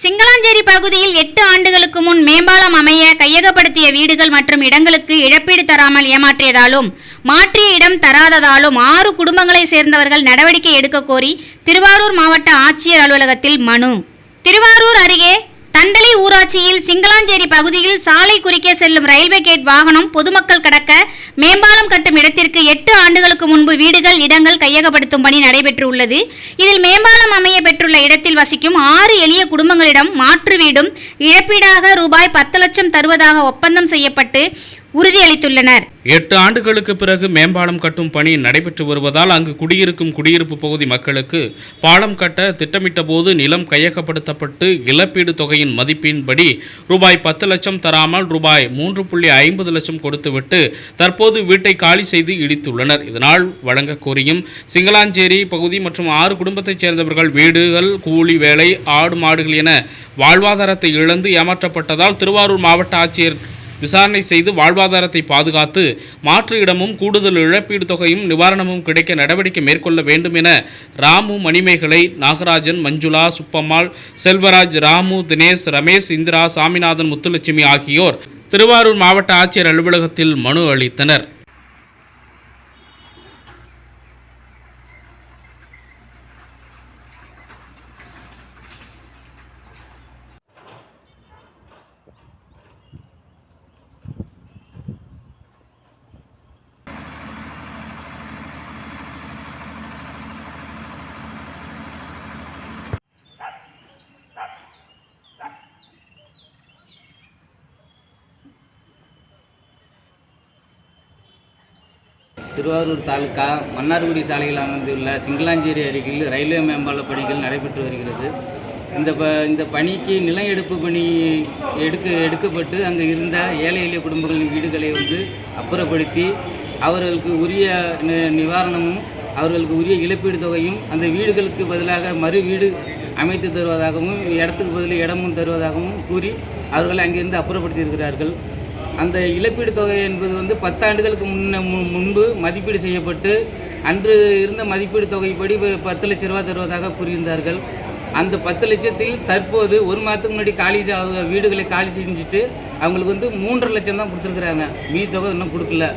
சிங்களாஞ்சேரி பகுதியில் எட்டு ஆண்டுகளுக்கு முன் மேம்பாலம் அமைய கையகப்படுத்திய வீடுகள் மற்றும் இடங்களுக்கு இழப்பீடு தராமல் ஏமாற்றியதாலும் மாற்றிய இடம் தராததாலும் ஆறு குடும்பங்களை சேர்ந்தவர்கள் நடவடிக்கை எடுக்க கோரி திருவாரூர் மாவட்ட ஆட்சியர் அலுவலகத்தில் மனு. திருவாரூர் அருகே தண்டலை ஊராட்சியில் சிங்களாஞ்சேரி பகுதியில் சாலை குறுக்கே செல்லும் ரயில்வே கேட் வாகனம் பொதுமக்கள் கடக்க மேம்பாலம் கட்டும் இடத்திற்கு எட்டு ஆண்டுகளுக்கு முன்பு வீடுகள் இடங்கள் கையகப்படுத்தும் பணி நடைபெற்றுள்ளது. இதில் மேம்பாலம் அமைய பெற்றுள்ள இடத்தில் வசிக்கும் ஆறு எளிய குடும்பங்களிடம் மாற்று வீடும் இழப்பீடாக ரூபாய் பத்து லட்சம் தருவதாக ஒப்பந்தம் செய்யப்பட்டு உறுதியளித்துள்ளனர். எட்டு ஆண்டுகளுக்கு பிறகு மேம்பாலம் கட்டும் பணி நடைபெற்று வருவதால் அங்கு குடியிருக்கும் குடியிருப்பு பகுதி மக்களுக்கு பாலம் கட்ட திட்டமிட்ட போது நிலம் கையகப்படுத்தப்பட்டு இழப்பீடு தொகையின் மதிப்பின்படி ரூபாய் பத்து லட்சம் தராமல் ரூபாய் மூன்று புள்ளி ஐம்பது லட்சம் கொடுத்துவிட்டு தற்போது வீட்டை காலி செய்து இடித்துள்ளனர். இதனால் வழங்க கோரியும் சிங்கள வேளாஞ்சேரி பகுதி மற்றும் ஆறு குடும்பத்தைச் சேர்ந்தவர்கள் வீடுகள் கூலி வேலை ஆடு மாடுகள் என வாழ்வாதாரத்தை இழந்து ஏமாற்றப்பட்டதால் திருவாரூர் மாவட்ட ஆட்சியர் விசாரணை செய்து வாழ்வாதாரத்தை பாதுகாத்து மாற்று இடமும் கூடுதல் இழப்பீடு தொகையும் நிவாரணமும் கிடைக்க நடவடிக்கை மேற்கொள்ள வேண்டும் என ராமு மணிமேகலை நாகராஜன் மஞ்சுளா சுப்பம்மாள் செல்வராஜ் ராமு தினேஷ் ரமேஷ் இந்திரா சாமிநாதன் முத்துலட்சுமி ஆகியோர் திருவாரூர் மாவட்ட ஆட்சியர் அலுவலகத்தில் மனு அளித்தனர். திருவாரூர் தாலுக்கா மன்னார்குடி சாலையில் அமைந்துள்ள சிங்களாஞ்சேரி அருகில் ரயில்வே மேம்பால பணிகள் நடைபெற்று வருகிறது. இந்த ப இந்த பணிக்கு நிலம் எடுப்பு பணி எடுக்க எடுக்கப்பட்டு அங்கே இருந்த ஏழை எளிய குடும்பங்களின் வீடுகளை வந்து அப்புறப்படுத்தி அவர்களுக்கு உரிய நி- நிவாரணமும் அவர்களுக்கு உரிய இழப்பீடு தொகையும் அந்த வீடுகளுக்கு பதிலாக மறு வீடு அமைத்து தருவதாகவும் இடத்துக்கு பதில் இடமும் தருவதாகவும் கூறி அவர்களை அங்கிருந்து அப்புறப்படுத்தியிருக்கிறார்கள். அந்த இழப்பீடு தொகை என்பது வந்து பத்தாண்டுகளுக்கு முன்ன மு- முன்பு மதிப்பீடு செய்யப்பட்டு அன்று இருந்த மதிப்பீடு தொகைப்படி பத்து லட்ச ரூபா தருவதாக கூறியிருந்தார்கள். அந்த பத்து லட்சத்தில் தற்போது ஒரு மாதத்துக்கு முன்னாடி காலி அவங்க வீடுகளை காலி செஞ்சுட்டு அவங்களுக்கு வந்து மூன்றரை லட்சம் தான் கொடுத்துருக்குறாங்க. மீ தொகை இன்னும் கொடுக்கல.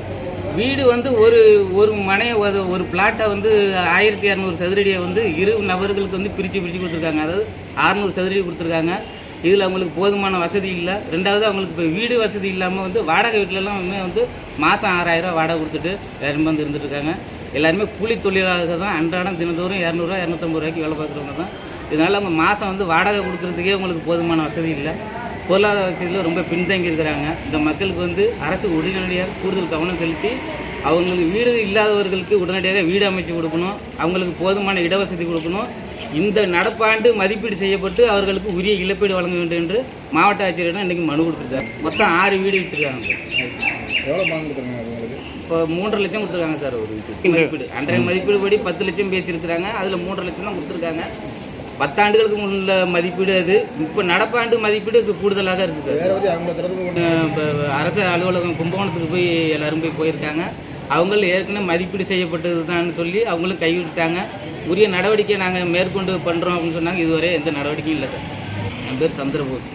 வீடு வந்து ஒரு ஒரு மனையை ஒரு- ஒரு பிளாட்டை வந்து ஆயிரத்தி இரநூறு சதுரடியை வந்து இரு நபர்களுக்கு வந்து பிரித்து பிரித்து கொடுத்துருக்காங்க. அதாவது அறநூறு சதுரடி கொடுத்துருக்காங்க. இதில் அவங்களுக்கு போதுமான வசதி இல்லை. ரெண்டாவது அவங்களுக்கு இப்போ வீடு வசதி இல்லாமல் வந்து வாடகை வீட்டிலலாம் வந்து மாதம் ஆறாயிரம் வாடகை கொடுத்துட்டு வேறு வந்து இருந்துட்டுருக்காங்க எல்லாருமே கூலி தொழிலாளர்கள் தான். அன்றாடம் தினந்தோறும் இரநூறுவா இரநூத்தம்பது ரூபாய்க்கு வேலை பார்க்குறவங்க தான். இதனால் அவங்க மாதம் வந்து வாடகை கொடுக்குறதுக்கே அவங்களுக்கு போதுமான வசதி இல்லை. பொருளாதார வசதியில் ரொம்ப பின்தங்கி இருக்கிறாங்க. இந்த மக்களுக்கு வந்து அரசு உடனடியாக கூடுதல் கவனம் செலுத்தி அவங்களுக்கு வீடு இல்லாதவர்களுக்கு உடனடியாக வீடு அமைச்சு கொடுக்கணும். அவங்களுக்கு போதுமான இடவசதி கொடுக்கணும். இந்த நடப்பாண்டு மதிப்பீடு செய்யப்பட்டு அவர்களுக்கு உரிய இழப்பீடு வழங்க வேண்டும் என்று மாவட்ட ஆட்சியரிடம் இன்றைக்கி மனு கொடுத்துருக்காங்க. மொத்தம் ஆறு வீடு வச்சுருக்காங்க. இப்போ மூன்றரை லட்சம் கொடுத்துருக்காங்க சார் ஒரு வீட்டுக்கு. மதிப்பீடு. அன்றைய மதிப்பீடு படி பத்து லட்சம் பேசியிருக்கிறாங்க. அதில் மூன்றரை லட்சம் தான் கொடுத்துருக்காங்க. பத்தாண்டுகளுக்கு முன்னுள்ள மதிப்பீடு அது. இப்போ நடப்பாண்டு மதிப்பீடு இது கூடுதலாக இருக்குது சார். இப்போ அரசு அலுவலகம் கும்பகோணத்துக்கு போய் எல்லாரும் போய் போயிருக்காங்க. அவங்கள ஏற்கனவே மதிப்பீடு செய்யப்பட்டது தான் சொல்லி அவங்களும் கைவிட்டாங்க உரிய நடவடிக்கை நாங்கள் மேற்கொண்டு பண்ணுறோம் அப்படின்னு சொன்னாங்க. இதுவரை எந்த நடவடிக்கையும் இல்லை சார். என் பேர் சந்திரபோஸ்.